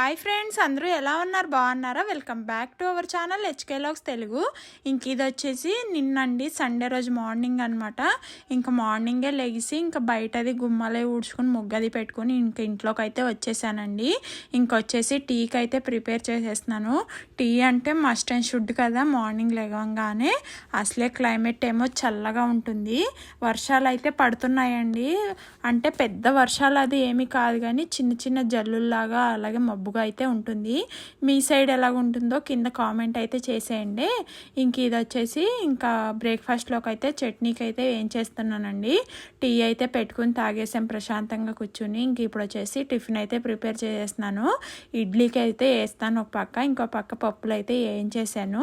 Hi friends అందరూ ఎలా ఉన్నారు? బాగున్నారా? Welcome back to our channel HK Telugu. ఇంక ఇది వచ్చేసి నిన్నండి సండే రోజు మార్నింగ్ అనమాట ఇంకా మార్నింగే లెగిసి ఇంకా బయటది గుమ్మలే ఊడ్చుకుని ముగ్గది పెట్టుకుని ఇంక ఇంట్లోకి అయితే వచ్చేసానండి. ఇంకొచ్చేసి టీకి అయితే ప్రిపేర్ చేసేస్తున్నాను. టీ అంటే మస్ట్ అండ్ షుడ్ కదా మార్నింగ్ లేవగానే. అసలే క్లైమేట్ ఏమో చల్లగా ఉంటుంది. వర్షాలు అయితే పడుతున్నాయండి. అంటే పెద్ద వర్షాలు అది ఏమీ కాదు కానీ చిన్న చిన్న జల్లుల్లాగా అలాగే మబ్బు మబ్బుగా అయితే ఉంటుంది. మీ సైడ్ ఎలాగ ఉంటుందో కింద కామెంట్ అయితే చేసేయండి. ఇంక ఇది వచ్చేసి ఇంకా బ్రేక్ఫాస్ట్లోకి అయితే చట్నీకి అయితే ఏం చేస్తున్నానండి. టీ అయితే పెట్టుకుని తాగేసాం ప్రశాంతంగా కూర్చుని. ఇంక ఇప్పుడు వచ్చేసి టిఫిన్ అయితే ప్రిపేర్ చేసేస్తున్నాను. ఇడ్లీకి అయితే వేస్తాను ఒక పక్క ఇంకో పక్క పప్పులు అయితే ఏం చేశాను.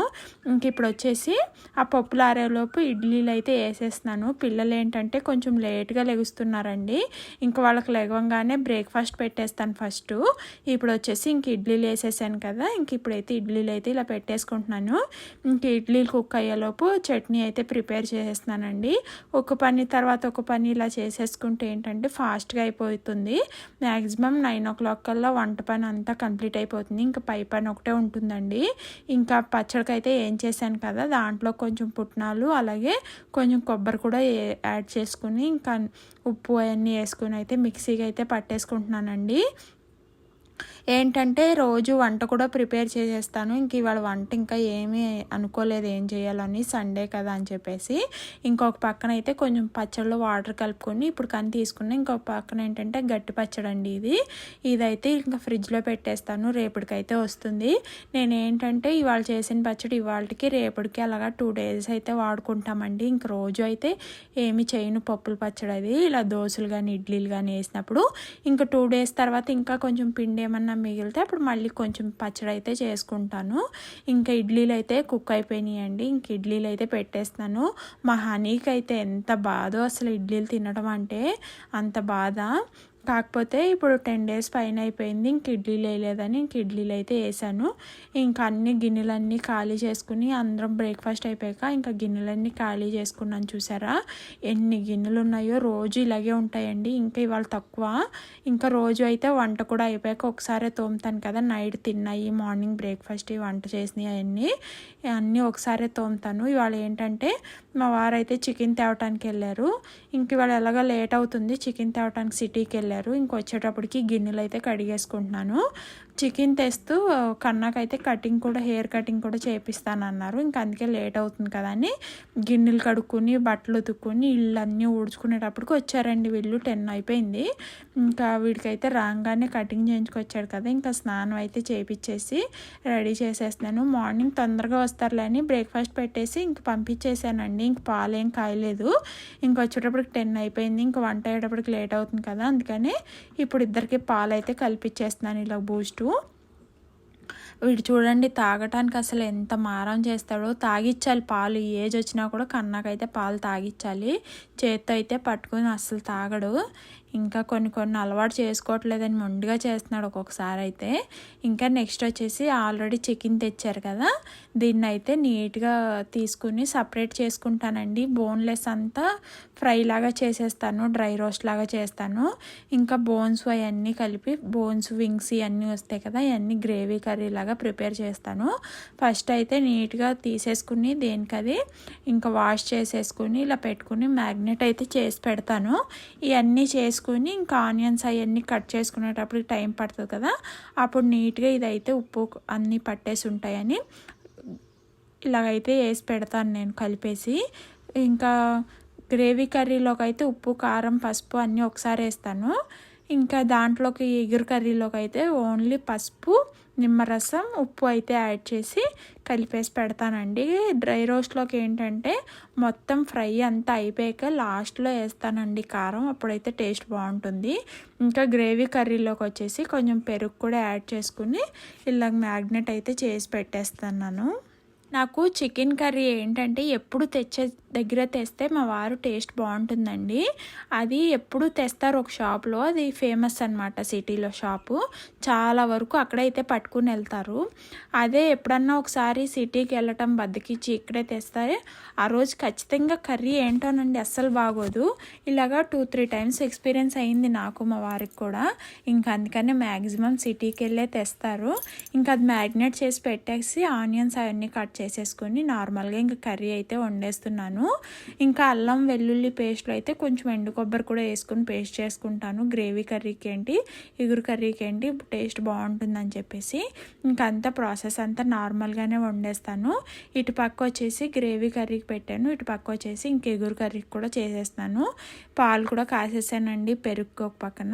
ఇంక ఇప్పుడు వచ్చేసి ఆ పప్పులు ఆరేలోపు ఇడ్లీలు అయితే వేసేస్తున్నాను. పిల్లలు ఏంటంటే కొంచెం లేట్గా లెగుస్తున్నారండి. ఇంకా వాళ్ళకి లెగవంగానే బ్రేక్ఫాస్ట్ పెట్టేస్తాను ఫస్ట్. ఇప్పుడు వచ్చేసి ఇంక ఇడ్లీలు వేసేసాను కదా ఇంక ఇప్పుడైతే ఇడ్లీలు అయితే ఇలా పెట్టేసుకుంటున్నాను. ఇంక ఇడ్లీలు కుక్ అయ్యేలోపు చట్నీ అయితే ప్రిపేర్ చేసేస్తున్నానండి. ఒక పని తర్వాత ఒక పని ఇలా చేసేసుకుంటే ఏంటంటే ఫాస్ట్గా అయిపోతుంది. మ్యాక్సిమం నైన్ ఓ క్లాక్ కల్లా వంట పని అంతా కంప్లీట్ అయిపోతుంది. ఇంకా పై పని ఒకటే ఉంటుందండి. ఇంకా పచ్చడికి అయితే ఏం చేశాను కదా దాంట్లో కొంచెం పుట్నాలు అలాగే కొంచెం కొబ్బరి కూడా యాడ్ చేసుకుని ఇంకా ఉప్పు అవన్నీ వేసుకుని అయితే మిక్సీకి అయితే పట్టేసుకుంటున్నానండి. ఏంటంటే రోజు వంట కూడా ప్రిపేర్ చేసేస్తాను. ఇంక ఇవాళ వంట ఇంకా ఏమీ అనుకోలేదు ఏం చేయాలని సండే కదా అని చెప్పేసి. ఇంకొక పక్కన అయితే కొంచెం పచ్చళ్ళు వాటర్ కలుపుకొని ఇప్పుడు కానీ తీసుకున్న ఇంకొక పక్కన ఏంటంటే గట్టి పచ్చడి అండి ఇది. ఇదైతే ఇంకా ఫ్రిడ్జ్లో పెట్టేస్తాను రేపటికైతే వస్తుంది. నేను ఏంటంటే ఇవాళ చేసిన పచ్చడి ఇవాళకి రేపటికి అలాగా టూ డేస్ అయితే వాడుకుంటామండి. ఇంక రోజు అయితే ఏమి చేయను పప్పుల పచ్చడి అది. ఇలా దోశలు కానీ ఇడ్లీలు కానీ వేసినప్పుడు. ఇంకా టూ డేస్ తర్వాత ఇంకా కొంచెం పిండి ఏమన్నా మిగిలితే అప్పుడు మళ్ళీ కొంచెం పచ్చడి అయితే చేసుకుంటాను. ఇంకా ఇడ్లీలు అయితే కుక్ అయిపోయినాయండి. ఇంక ఇడ్లీలు అయితే పెట్టేస్తాను. మా హనీకి అయితే ఎంత బాధో అసలు ఇడ్లీలు తినడం అంటే అంత బాధ. కాకపోతే ఇప్పుడు టెన్ డేస్ పైన అయిపోయింది. ఇంక ఇడ్లీలు వేయలేదని ఇంక ఇడ్లీలు అయితే వేసాను. ఇంకా అన్ని గిన్నెలన్నీ ఖాళీ చేసుకుని అందరం బ్రేక్ఫాస్ట్ అయిపోయాక ఇంకా గిన్నెలన్నీ ఖాళీ చేసుకున్నాను. చూసారా? ఎన్ని గిన్నెలు ఉన్నాయో రోజు ఇలాగే ఉంటాయండి. ఇంకా ఇవాళ తక్కువ. ఇంకా రోజు అయితే వంట కూడా అయిపోయాక ఒకసారి తోముతాను కదా. నైట్ తిన్నాయి మార్నింగ్ బ్రేక్ఫాస్ట్ వంట చేసినాయి అవన్నీ. అన్నీ ఒకసారి తోముతాను. ఇవాళ ఏంటంటే మా వారైతే చికెన్ తేవటానికి వెళ్ళారు. ఇంక ఇవాళ ఎలాగో లేట్ అవుతుంది. చికెన్ తేవటానికి సిటీకి వెళ్ళారు. ఇంకొచ్చేటప్పటికి గిన్నెలు అయితే కడిగేసుకుంటున్నాను. చికెన్ తెస్తూ కన్నాకైతే కటింగ్ కూడా హెయిర్ కటింగ్ కూడా చేపిస్తానన్నారు. ఇంకా అందుకే లేట్ అవుతుంది కదా అని గిన్నెలు కడుక్కొని బట్టలు ఉతుక్కుని ఇల్లు అన్నీ ఊడ్చుకునేటప్పటికి వచ్చారండి వీళ్ళు. టెన్ అయిపోయింది. ఇంకా వీడికైతే రాగానే కటింగ్ చేయించుకొచ్చాడు కదా ఇంకా స్నానం అయితే చేపించేసి రెడీ చేసేస్తున్నాను. మార్నింగ్ తొందరగా వస్తారులే అని బ్రేక్ఫాస్ట్ పెట్టేసి ఇంక పంపించేసానండి ఇంక పాలేం కాయలేదు. ఇంక వచ్చేటప్పటికి టెన్ అయిపోయింది. ఇంక వంట అయ్యేటప్పటికి లేట్ అవుతుంది కదా అందుకని ఇప్పుడు ఇద్దరికి పాలు అయితే కల్పించేస్తున్నాను ఇలా బూస్టు. వీడు చూడండి తాగటానికి అసలు ఎంత మారం చేస్తాడో. తాగిచ్చాలి పాలు ఏజ్ వచ్చినా కూడా కన్నాకైతే పాలు తాగిచ్చాలి. చేత్తో అయితే పట్టుకొని అస్సలు తాగడు. ఇంకా కొన్ని కొన్ని అలవాటు చేసుకోవట్లేదని మొండిగా చేస్తున్నాడు ఒక్కొక్కసారి అయితే ఇంకా నెక్స్ట్ వచ్చేసి ఆల్రెడీ చికెన్ తెచ్చారు కదా. దీన్ని అయితే నీట్గా తీసుకుని సపరేట్ చేసుకుంటానండి. బోన్లెస్ అంతా ఫ్రై లాగా చేసేస్తాను డ్రై రోస్ట్ లాగా చేస్తాను. ఇంకా బోన్స్ అవన్నీ కలిపి బోన్స్ వింగ్స్ ఇవన్నీ వస్తాయి కదా ఇవన్నీ గ్రేవీ కర్రీ లాగా ప్రిపేర్ చేస్తాను. ఫస్ట్ అయితే నీట్గా తీసేసుకుని దేనికది ఇంకా వాష్ చేసేసుకుని ఇలా పెట్టుకుని మ్యాగ్నెట్ అయితే చేసి పెడతాను. ఇవన్నీ చేసుకుని ఇంకా ఆనియన్స్ అవన్నీ కట్ చేసుకునేటప్పుడు టైం పడుతుంది కదా అప్పుడు నీట్గా ఇదైతే ఉప్పు అన్నీ పట్టేసి ఉంటాయని ఇలాగైతే వేసి పెడతాను నేను కలిపేసి. ఇంకా గ్రేవీ కర్రీలోకి అయితే ఉప్పు కారం పసుపు అన్నీ ఒకసారి వేస్తాను. ఇంకా దాంట్లోకి ఎగురు కర్రీలోకి అయితే ఓన్లీ పసుపు నిమ్మరసం ఉప్పు అయితే యాడ్ చేసి కలిపేసి పెడతానండి. డ్రై రోస్ట్లోకి ఏంటంటే మొత్తం ఫ్రై అంతా అయిపోయాక లాస్ట్లో వేస్తానండి కారం. అప్పుడైతే టేస్ట్ బాగుంటుంది. ఇంకా గ్రేవీ కర్రీలోకి వచ్చేసి కొంచెం పెరుగు కూడా యాడ్ చేసుకుని ఇలా మ్యాగ్నెట్ అయితే చేసి పెట్టేస్తాను. నాకు చికెన్ కర్రీ ఏంటంటే ఎప్పుడు తెచ్చే దగ్గర తెస్తే మా వారు టేస్ట్ బాగుంటుందండి. అది ఎప్పుడు తెస్తారు ఒక షాప్లో అది ఫేమస్ అనమాట సిటీలో షాపు. చాలా వరకు అక్కడైతే పట్టుకుని వెళ్తారు. అదే ఎప్పుడన్నా ఒకసారి సిటీకి వెళ్ళటం బద్దకిచ్చి ఇక్కడే తెస్తే ఆ రోజు ఖచ్చితంగా కర్రీ ఏంటోనండి అస్సలు బాగోదు. ఇలాగా టూ త్రీ టైమ్స్ ఎక్స్పీరియన్స్ అయింది నాకు మా వారికి కూడా. ఇంకా అందుకని మ్యాక్సిమం సిటీకి వెళ్ళే తెస్తారు. ఇంకా అది మ్యారినేట్ చేసి పెట్టేసి ఆనియన్స్ అవన్నీ కట్ వేసేసుకొని నార్మల్గా ఇంకా కర్రీ అయితే వండేస్తున్నాను. ఇంకా అల్లం వెల్లుల్లి పేస్ట్లో అయితే కొంచెం ఎండు కొబ్బరి కూడా వేసుకొని పేస్ట్ చేసుకుంటాను. గ్రేవీ కర్రీకి ఏంటి ఇగురు కర్రీకి ఏంటి టేస్ట్ బాగుంటుందని చెప్పేసి ఇంకా అంతా ప్రాసెస్ అంతా నార్మల్గానే వండేస్తాను. ఇటు పక్క వచ్చేసి గ్రేవీ కర్రీకి పెట్టాను. ఇటు పక్క వచ్చేసి ఇంక ఎగురు కర్రీకి కూడా చేసేస్తాను. పాలు కూడా కాసేసానండి పెరుగు ఒక పక్కన.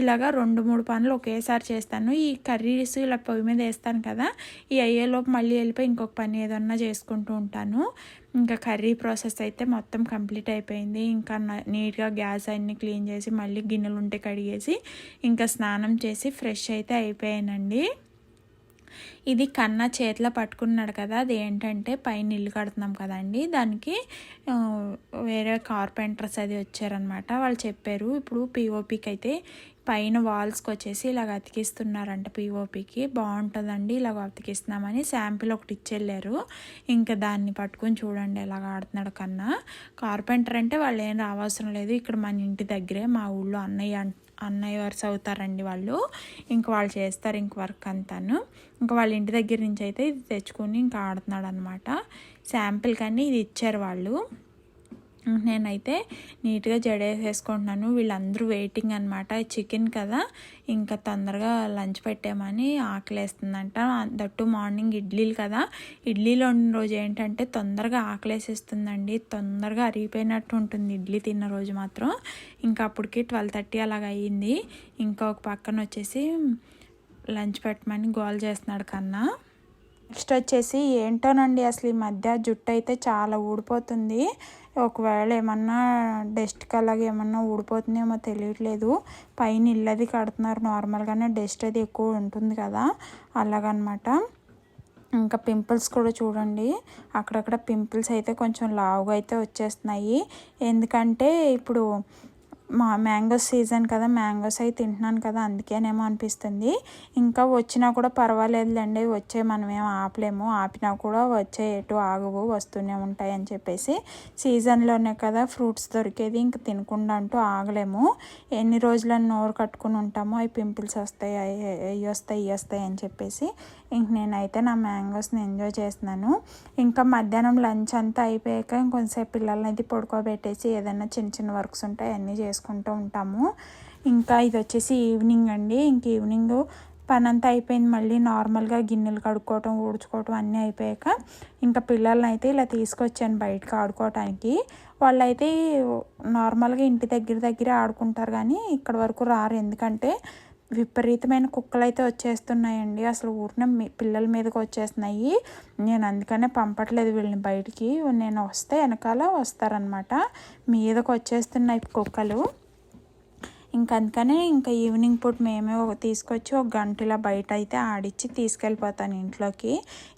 ఇలాగా రెండు మూడు పనులు ఒకేసారి చేస్తాను. ఈ కర్రీస్ ఇలా పొయ్యి మీద వేస్తాను కదా ఈ అయ్యేలోపు మళ్ళీ వెళ్ళిపోయి ఇంకొక పని ఏదన్నా చేసుకుంటూ ఉంటాను. ఇంకా కర్రీ ప్రాసెస్ అయితే మొత్తం కంప్లీట్ అయిపోయింది. ఇంకా నీట్గా గ్యాస్ అన్నీ క్లీన్ చేసి మళ్ళీ గిన్నెలు ఉంటే కడిగేసి ఇంకా స్నానం చేసి ఫ్రెష్ అయితే అయిపోయానండి. ఇది కన్నా చేతిలో పట్టుకున్నాడు కదా అది ఏంటంటే పైన ఇల్లు కడుతున్నాం కదండి. దానికి వేరే కార్పెంటర్స్ అది వచ్చారనమాట వాళ్ళు చెప్పారు ఇప్పుడు పిఓపికి అయితే పైన వాల్స్కి వచ్చేసి ఇలాగ అతికిస్తున్నారంట పీఓపీకి బాగుంటుందండి ఇలాగ అతికిస్తున్నామని శాంపిల్ ఒకటి ఇచ్చెళ్ళారు. ఇంకా దాన్ని పట్టుకొని చూడండి ఎలాగ ఆడుతున్నాడు కన్నా. కార్పెంటర్ అంటే వాళ్ళు ఏం రావాల్సిన లేదు. ఇక్కడ మన ఇంటి దగ్గరే మా ఊళ్ళో అన్నయ్య అన్నయ్య వర్స్ అవుతారండి వాళ్ళు. ఇంక వాళ్ళు చేస్తారు ఇంక వర్క్ అంతాను. ఇంకా వాళ్ళ ఇంటి దగ్గర నుంచి అయితే ఇది తెచ్చుకొని ఇంకా ఆడుతున్నాడు అనమాట శాంపిల్ కానీ ఇది ఇచ్చారు వాళ్ళు. నేనైతే నీట్గా జడేసేసుకుంటున్నాను. వీళ్ళందరూ వెయిటింగ్ అనమాట చికెన్ కదా ఇంకా తొందరగా లంచ్ పెట్టామని ఆకలేస్తుందంట. దట్టు మార్నింగ్ ఇడ్లీలు కదా. ఇడ్లీలో ఉన్న రోజు ఏంటంటే తొందరగా ఆకలేసేస్తుందండి. తొందరగా అరిగిపోయినట్టు ఉంటుంది ఇడ్లీ తిన్న రోజు మాత్రం. ఇంకా అప్పటికి ట్వెల్వ్ థర్టీ అలాగ అయ్యింది. ఇంకా ఒక పక్కన వచ్చేసి లంచ్ పెట్టమని గోల్ చేస్తున్నాడు కన్నా. నెక్స్ట్ వచ్చేసి ఏంటోనండి అసలు ఈ మధ్య జుట్టు అయితే చాలా ఊడిపోతుంది. ఒకవేళ ఏమన్నా డస్ట్కి అలాగే ఏమన్నా ఊడిపోతుందేమో తెలియట్లేదు. పైన ఇల్లది కడుతున్నారు. నార్మల్గానే డస్ట్ అది ఎక్కువ ఉంటుంది కదా. అలాగనమాట. ఇంకా పింపుల్స్ కూడా చూడండి. అక్కడక్కడ పింపుల్స్ అయితే కొంచెం లావుగా అయితే వచ్చేస్తున్నాయి. ఎందుకంటే ఇప్పుడు మా మ్యాంగోస్ సీజన్ కదా మ్యాంగోస్ అవి తింటున్నాను కదా అందుకేనేమో అనిపిస్తుంది. ఇంకా వచ్చినా కూడా పర్వాలేదులేండి వచ్చే మనం ఏం ఆపలేము ఆపినా కూడా వచ్చే ఎటు ఆగవు వస్తూనే ఉంటాయి అని చెప్పేసి సీజన్లోనే కదా ఫ్రూట్స్ దొరికేది ఇంక తినకుండా అంటూ ఆగలేము. ఎన్ని రోజులని నోరు కట్టుకుని ఉంటామో అవి పింపుల్స్ వస్తాయి అవి వస్తాయి ఇవి వస్తాయి అని చెప్పేసి ఇంక నేనైతే నా మ్యాంగోస్ని ఎంజాయ్ చేస్తున్నాను. ఇంకా మధ్యాహ్నం లంచ్ అంతా అయిపోయాక ఇంకొంతసేపు పిల్లల్ని అయితే పడుకోబెట్టేసి ఏదైనా చిన్న చిన్న వర్క్స్ ఉంటాయి అన్నీ చేసుకుంటూ ఉంటాము. ఇంకా ఇది వచ్చేసి ఈవినింగ్ అండి. ఇంక ఈవినింగ్ పని అంతా అయిపోయింది. మళ్ళీ నార్మల్గా గిన్నెలు కడుక్కోవటం ఊడ్చుకోవటం అన్నీ అయిపోయాక ఇంకా పిల్లల్ని అయితే ఇలా తీసుకొచ్చాను బయటకు ఆడుకోవటానికి. వాళ్ళైతే నార్మల్గా ఇంటి దగ్గర దగ్గర ఆడుకుంటారు కానీ ఇక్కడ వరకు రారు. ఎందుకంటే విపరీతమైన కుక్కలు అయితే వచ్చేస్తున్నాయండి. అసలు ఊరిన పిల్లల మీదకి వచ్చేస్తున్నాయి. నేను అందుకనే పంపట్లేదు వీళ్ళని బయటికి. నేను వస్తే వెనకాల వస్తారనమాట మీదకి వచ్చేస్తున్నాయి కుక్కలు. ఇంక అందుకనే ఇంకా ఈవినింగ్ పూట మేమే తీసుకొచ్చి ఒక గంటలా బయట అయితే ఆడిచ్చి తీసుకెళ్ళిపోతాను ఇంట్లోకి.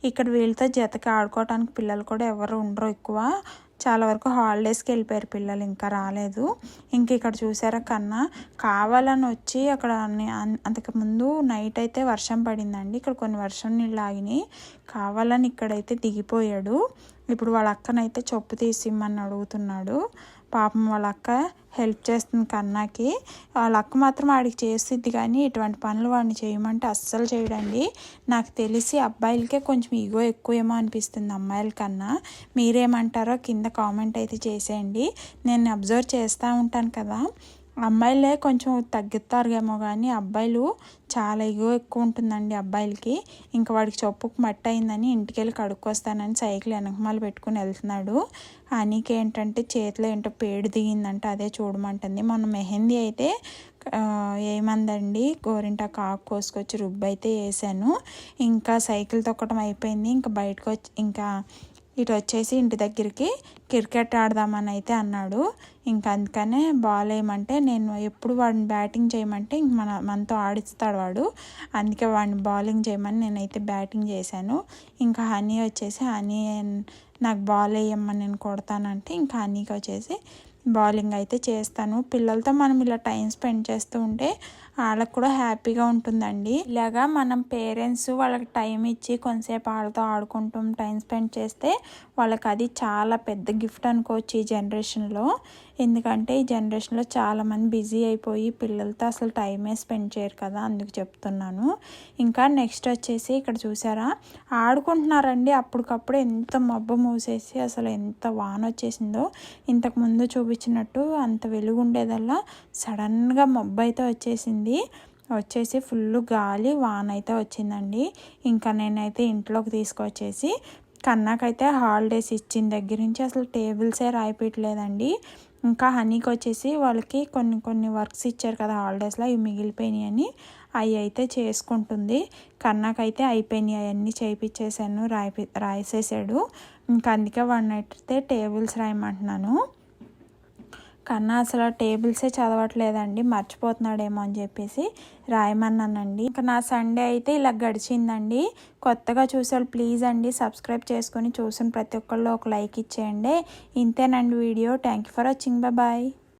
ఇక్కడ వీళ్ళతో జతకి ఆడుకోవడానికి పిల్లలు కూడా ఎవరు ఉండరు ఎక్కువ. చాలా వరకు హాలిడేస్కి వెళ్ళిపోయారు పిల్లలు ఇంకా రాలేదు. ఇంక ఇక్కడ చూసారా కన్నా కావాలని వచ్చి అక్కడ అంతకుముందు నైట్ అయితే వర్షం పడిందండి. ఇక్కడ కొన్ని వర్షం నీళ్ళు ఆగినాయి. కావాలని ఇక్కడైతే దిగిపోయాడు. ఇప్పుడు వాళ్ళ అక్కనైతే చొప్పు తీసిమ్మని అడుగుతున్నాడు. పాపం వాళ్ళ అక్క హెల్ప్ చేస్తుంది కన్నాకి. వాళ్ళ అక్క మాత్రం వాడికి చేస్తుంది కానీ ఇటువంటి పనులు వాడిని చేయమంటే అస్సలు చేయడండి. నాకు తెలిసి అబ్బాయిలకే కొంచెం ఈగో ఎక్కువేమో అనిపిస్తుంది అమ్మాయిల కన్నా. మీరేమంటారో కింద కామెంట్ అయితే చేసేయండి. నేను అబ్జర్వ్ చేస్తూ ఉంటాను కదా. అమ్మాయిలే కొంచెం తగ్గుతారుగేమో కానీ అబ్బాయిలు చాలా ఎగువ ఎక్కువ ఉంటుందండి అబ్బాయిలకి. ఇంకా వాడికి చొప్పుకు మట్టి అయిందని ఇంటికి వెళ్ళి కడుక్కొస్తానని సైకిల్ వెనకమాలు పెట్టుకుని వెళ్తున్నాడు. అనికి ఏంటంటే చేతిలో ఏంటో పేడు దిగిందంటే అదే చూడమంటుంది. మొన్న మెహందీ అయితే ఏమందండి గోరింటాకు ఆకు కోసుకొచ్చి రుబ్బు అయితే వేసాను ఇంకా సైకిల్ తొక్కడం అయిపోయింది. ఇంకా బయటకు వచ్చి ఇంకా ఇటు వచ్చేసి ఇంటి దగ్గరికి క్రికెట్ ఆడదామని అయితే అన్నాడు. ఇంకా అందుకనే బాల్ వేయమంటే నేను ఎప్పుడు వాడిని బ్యాటింగ్ చేయమంటే ఇంక మన మనతో ఆడిస్తాడు వాడు. అందుకే వాడిని బౌలింగ్ చేయమని నేనైతే బ్యాటింగ్ చేశాను. ఇంకా హనీ వచ్చేసి హనీ నాకు బాల్ వేయమ్మని నేను కొడతానంటే ఇంకా హనీకి వచ్చేసి బౌలింగ్ అయితే చేస్తాను. పిల్లలతో మనం ఇలా టైం స్పెండ్ చేస్తూ ఉంటే వాళ్ళకు కూడా హ్యాపీగా ఉంటుందండి. ఇలాగా మనం పేరెంట్స్ వాళ్ళకి టైం ఇచ్చి కొంతసేపు వాళ్ళతో ఆడుకుంటాం టైం స్పెండ్ చేస్తే వాళ్ళకి అది చాలా పెద్ద గిఫ్ట్ అనుకోవచ్చు ఈ జనరేషన్లో ఎందుకంటే ఈ జనరేషన్లో చాలామంది బిజీ అయిపోయి పిల్లలతో అసలు టైమే స్పెండ్ చేయరు కదా అందుకు చెప్తున్నాను. ఇంకా నెక్స్ట్ వచ్చేసి ఇక్కడ చూసారా? ఆడుకుంటున్నారండి. అప్పటికప్పుడు ఎంత మబ్బు మూసేసి అసలు ఎంత వాన వచ్చేసిందో ఇంతకు ముందు చూపించినట్టు అంత వెలుగు ఉండేదల్లా. సడన్గా మబ్బు అయితే వచ్చేసింది. వచ్చేసి ఫుల్ గాలి వాన్ అయితే వచ్చిందండి. ఇంకా నేనైతే ఇంట్లోకి తీసుకొచ్చేసి కన్నాకైతే హాలిడేస్ ఇచ్చిన దగ్గర నుంచి అసలు టేబుల్సే రాయిపెట్టలేదండి. ఇంకా హనీకి వచ్చేసి వాళ్ళకి కొన్ని కొన్ని వర్క్స్ ఇచ్చారు కదా హాలిడేస్లో అవి మిగిలిపోయినాయి అని అవి అయితే చేసుకుంటుంది. కన్నాకైతే అయిపోయినాయి అవన్నీ చేయించేసాను రాయి రాయిసేసాడు. ఇంకా అందుకే వాడిని అయితే టేబుల్స్ రాయమంటున్నాను. కన్నా అసలు టేబుల్సే చదవట్లేదండి మర్చిపోతున్నాడేమో అని చెప్పేసి రాయమన్నానండి. ఇంకా నా సండే అయితే ఇలా గడిచిందండి. కొత్తగా చూసారు ప్లీజ్ అండి సబ్స్క్రైబ్ చేసుకొని చూసిన ప్రతి ఒక్కళ్ళు ఒక లైక్ ఇచ్చేయండి. ఇంతేనండి video. Thank you for watching. Bye.